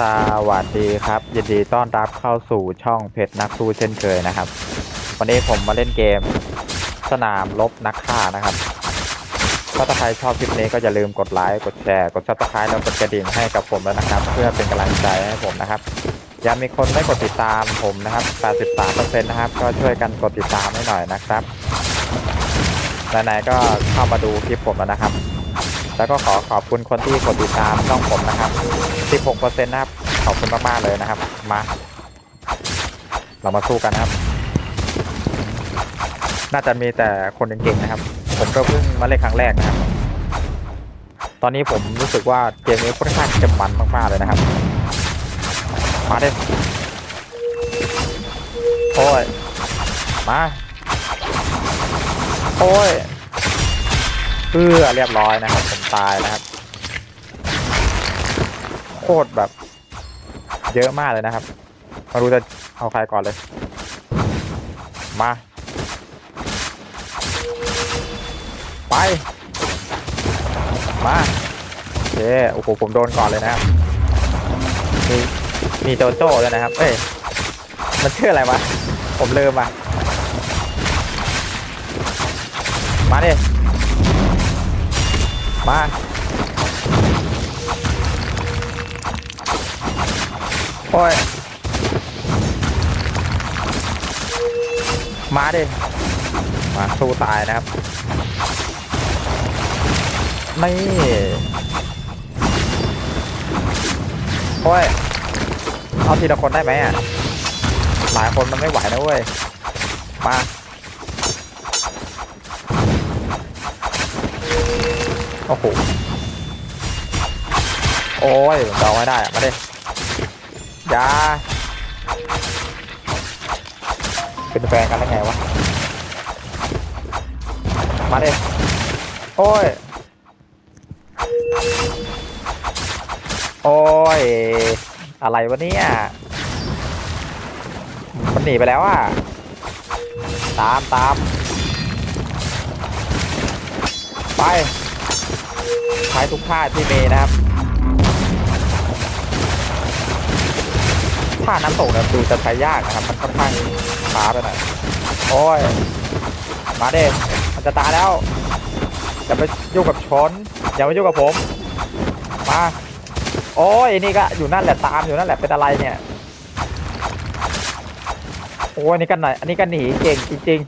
สวัสดีครับยินดีต้อนรับเข้าสู่ช่องเพชรนักสู้เช่นเคยนะครับ วันนี้ผมมาเล่นเกมสนามลบนักฆ่านะครับถ้าใครชอบคลิปนี้ก็อย่าลืมกดไลค์กดแชร์กดซับสไครต์แล้วกดกระดิ่งให้กับผมแล้วนะครับ เพื่อเป็นกำลังใจให้ผมนะครับยังมีคนไม่กดติดตามผมนะครับ 83%นะครับ ก็ช่วยกันกดติดตามให้หน่อยนะครับไหนๆก็เข้ามาดูคลิปผมแล้วนะครับ แล้วก็ขอขอบคุณคนที่กดติดตามช่องผมนะครับ 16%นะครับ ขอบคุณมากๆเลยนะครับ มา เรามาสู้กันนะครับ น่าจะมีแต่คนเก่งๆนะครับ ผมก็เพิ่งมาเล่นครั้งแรกนะครับ ตอนนี้ผมรู้สึกว่าเกมนี้ค่อนข้างจะมันมากๆเลยนะครับ มาเด้โอ้ย มา โอ้ย เพื่อเรียบร้อยนะครับ ผมตายนะครับ โคตรแบบ เยอะมากเลยนะครับมารู้จะเอาใครก่อนเลย มา ไป มาโอเคโอ้โหผมโดนก่อนเลยนะครับมีมีโจโจ้ด้วยนะครับ เอ้ยมันชื่ออะไรวะ ผมลืมอะมาดิ มา โอ้ย มาดิ มาสู้ตายนะครับ นี่ โอ้ย เอาทีละคนได้ไหมอะ หลายคนมันไม่ไหวนะเว้ย มา โอ้โห โอ้ยเดาไม่ได้อะมาดิยาเป็นแฟนกันแล้ไงวะ มาดิโอ้ย โอ้ย อะไรวะเนี่ยมันหนีไปแล้วอะ ตามตามไป ใช้ทุกท่าที่เมนะครับท่าน้ำตกนี่ยดูจะใช้ยากนะครับ มันค่อนข้างช้าไปหน่อยโอ้ย มาเด็มันจะตายแล้วอย่าไปยุ่งกับชนอย่าไปยุ่งกับผม มา โอ้ยนี่ก็อยู่นั่นแหละตามอยู่นั่นแหละเป็นอะไรเนี่ยโอ้ยนี่กันหน่อยอันนี้ก็หนีเก่งจริง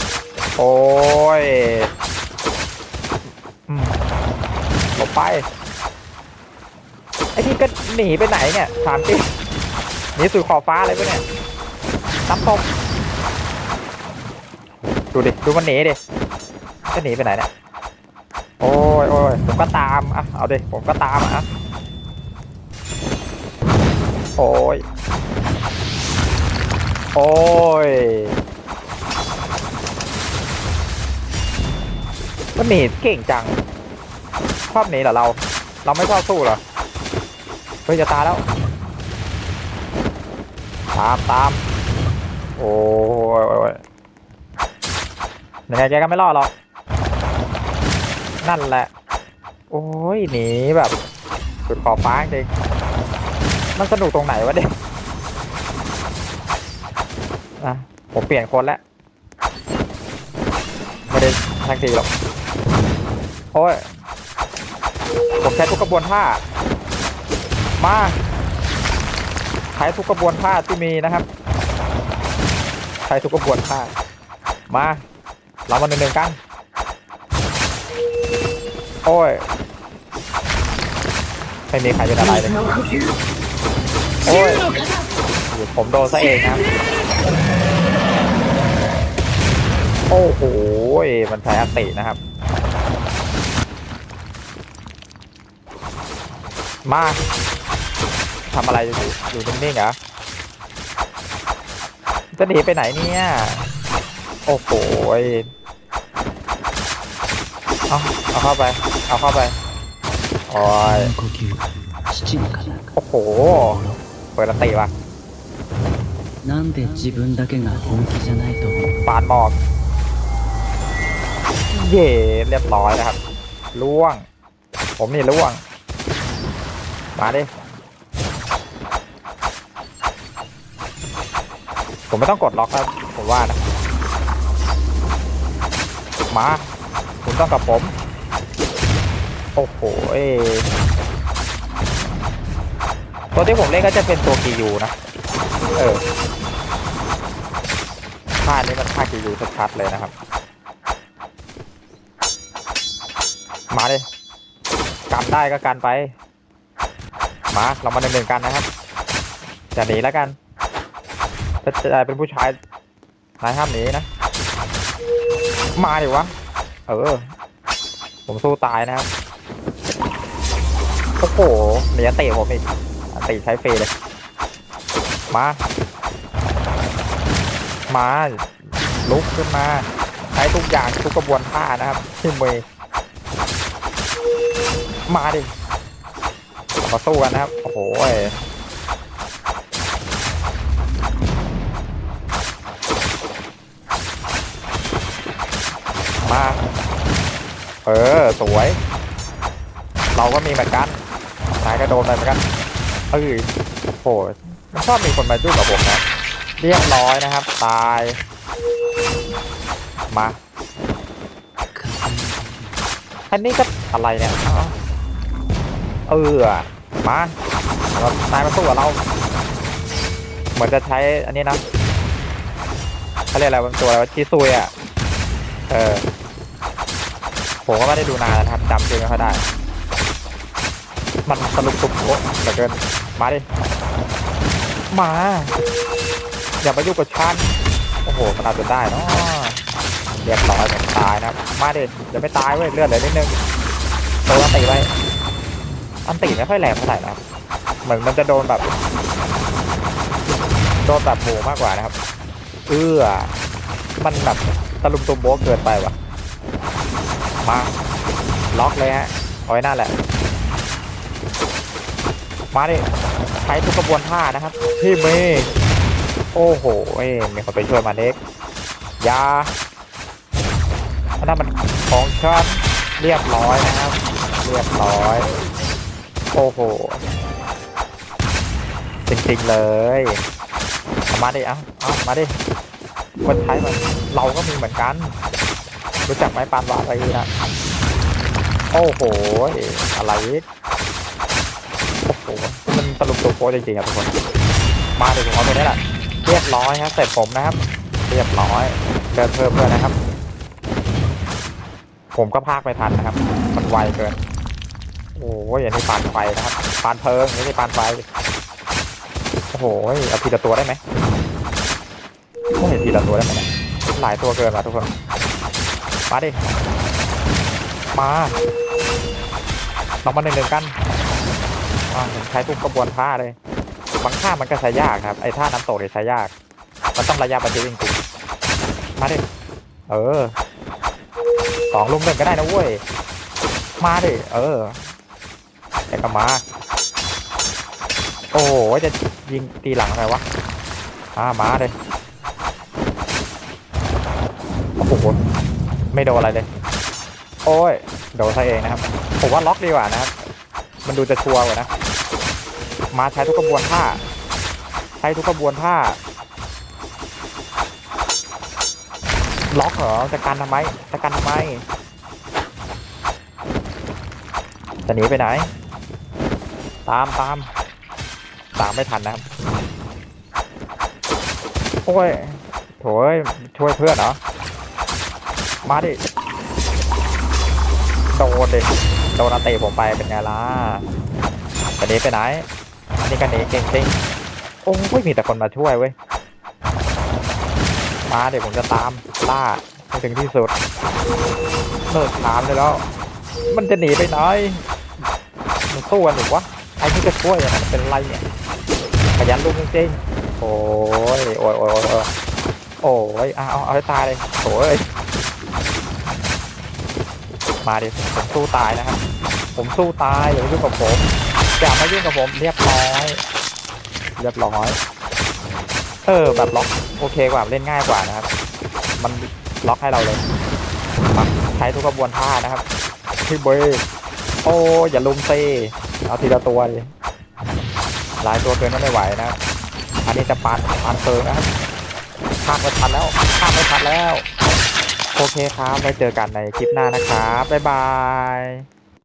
ๆ โอ้ย ไป ไอ้นี่ก็หนีไปไหนเนี่ยถามจริงหนีสู่ขอบฟ้าเลยปะเนี่ยน้ำตกดูดิ ดูมันหนีดิจะหนีไปไหนเนี่ย โอ้ยโอ้ยผมก็ตาม อะ เอาดิ ผมก็ตามอะ โอ้ย โอ้ยมันหนีเก่งจัง ชอบหนีเหรอเรา เราไม่ชอบสู้เหรอ เฮ้ยจะตายแล้ว ตามตาม โอ้ยโอ้ยโอ้ยยังไงแกก็ไม่รอดหรอก นั่นแหละ โอ้ยหนีแบบสุดขอบฟ้าจริง มันสนุกตรงไหนวะเด็กอะผมเปลี่ยนคนแล้วไม่ได้ทักทีหรอกโอ้ย ผมใช้ทุกกระบวนท่า มาใช้ทุกกระบวนท่าที่มีนะครับ ใช้ทุกกระบวนท่า มา เรามาหนึ่งหนึ่งๆกัน โอ้ย ไม่มีใครเป็นอะไรเลย โอ้ย ผมโดนซะเองครับ โอ้โห มันใช้อตินะครับ มาทำอะไรอยู่อยู่นิ่งๆเหรอ จะหนีไปไหนเนี่ย โอ้โห เอาเอาเข้าไป เอาเข้าไป โอ้ย 呼吸七里かな โอ้โห เปิดอันติว่ะ なんで自分だけが本気じゃないと ปานหมอก เย่เรียบร้อยนะครับ ล่วง ผมนี่ล่วง มาดิ ผมไม่ต้องกดล็อกครับ ผมว่านะมา คุณต้องกับผม โอ้โหตัวที่ผมเล่นก็จะเป็นตัวกียูนะ เออท่านี้มันท่ากียูชัดๆเลยนะครับ มาเลยกันได้ก็การไป มาเรามาหนึ่งหนึ่งกันนะครับจะหนีแล้วกันถ้าจะเป็นผู้ชายนายห้ามหนีนะ มาดิวะ เออ ผมสู้ตายนะครับ โอ้โหเหนียเตะผมอีกอันติใช้ฟรีเลย มา มา ลุกขึ้นมา ใช้ทุกอย่างทุกกระบวนท่านะครับที่มือมาดิ มาสู้กันนะครับ โอ้โหมาเออ สวย เราก็มีเหมือนกันนายก็โดนไปเหมือนกันเออโอ้โหมันชอบมีคนมายุ่งกับผมนะ เรียบร้อยนะครับ ตาย มา อันนี้ก็อะไรเนี่ย เออ มาเรานายมาสู้กับเรา เหมือนจะใช้อันนี้นะเขาเรียกอะไรบางตัวอะไรว่าชิซุยอะ เออ ผมก็ไม่ได้ดูนานนะครับจำชื่อไม่ค่อยได้ มันสนุกสุดโคเหลือเกิน มาดิ มา อย่ามายุ่งกับฉัน โอ้โหมันเอาจนได้เนาะเรียบร้อยผมตายนะ มาดิอย่าไม่ตายเว้ย เลือดเหลือนิดนึงโดนอันติไว้ อันติไม่ค่อยแรงเท่าไหร่นะครับเหมือนมันจะโดนแบบโดนแบบหมูมากกว่านะครับ เอื้อ มันแบบตะลุมตุมโบะเกินไปว่ะ มาล็อกเลยฮะเอาไว้นั่นแหละ มาดิใช้ทุกกระบวนท่านะครับพี่เมย์โอ้โหเอ้มีคนไปช่วยมาเล็กยาอันนั้นมันของฉันเรียบร้อยนะครับ เรียบร้อย โอ้โหจริงๆเลยเอามาดิเอาเอามาดิคนใช้มันเราก็มีเหมือนกัน รู้จักไหมปานวาอะไรนะโอ้โหอะไรโอ้โหมันตลุมตัวโป๊จริงๆครับทุกคน มาถึงของตัวนี้แหละเรียบร้อยครับเสร็จผมนะครับ เรียบร้อยเดินเพิ่มเพื่อนนะครับ ผมก็พากไม่ทันนะครับ มันไวเกิน โอ้ยอันนี้ปานไฟนะครับปานเพลิงไม่ใช่ปานไฟโอ้โหเอาทีละตัวได้ไหมไม่เห็นทีละตัวได้ไหมหลายตัวเกินว่ะทุกคนมาดิมาเรามาหนึ่งหนึ่งกันอ่าผมใช้ทุกกระบวนท่าเลยบางท่ามันก็ใช้ยากครับไอ้ท่าน้ำตกเนี่ยใช้ยาก มันต้องระยะประชิดจริงๆมาดิเออสองลุมหนึ่งก็ได้นะเว้ยมาดิเออ แต่ก็มา โอ้โห จะยิงตีหลังอะไรวะอ่ามาเลย โอ้โห ไม่โดนอะไรเลย โอ้ย โดนซะเองนะครับ ผมว่าล็อกดีกว่านะครับ มันดูจะชัวร์กว่านะ มาใช้ทุกกระบวนท่า ใช้ทุกกระบวนท่า ล็อกเหรอ จะกันทำไม จะกันทำไมจะหนีไปไหน ตามตามตามไม่ทันนะครับโอ้ยโถยช่วยเพื่อนเหรอ มาดิ โดนดิ โดนเตะผมไปเป็นไงล่ะจะหนีไปไหน อันนี้ก็หนีเก่งจริงโอ้ยมีแต่คนมาช่วยเว้ย มาเดี๋ยวผมจะตามล่าให้ถึงที่สุดเลิกถามเลยแล้ว มันจะหนีไปไหนมันสู้กันหรือวะ ไอ้นี่ก็ช่วยอะเป็นไรเนี่ยขยันลุกจริงๆโอ้ยโอ้ยโอ้ยโอ้ยโอ้ยเอาเอาให้ตายเลยโอ้ยมาดิผมสู้ตายนะครับผมสู้ตายอย่ามายุ่งกับผมอย่ามายุ่งกับผมเรียบร้อยเรียบร้อยเออแบบล็อกโอเคกว่าเล่นง่ายกว่านะครับ มันล็อกให้เราเลยใช้ทุกกระบวนท่านะครับพี่เบย์โอ้อย่าลุมเซ เอาทีละตัวดิหลายตัวเกินก็ไม่ไหวนะ อันนี้จะปานปานเพิงนะครับข้ามไม่ทันแล้วข้ามไม่ทันแล้ว โอเคครับไว้เจอกันในคลิปหน้านะครับ บ๊ายบาย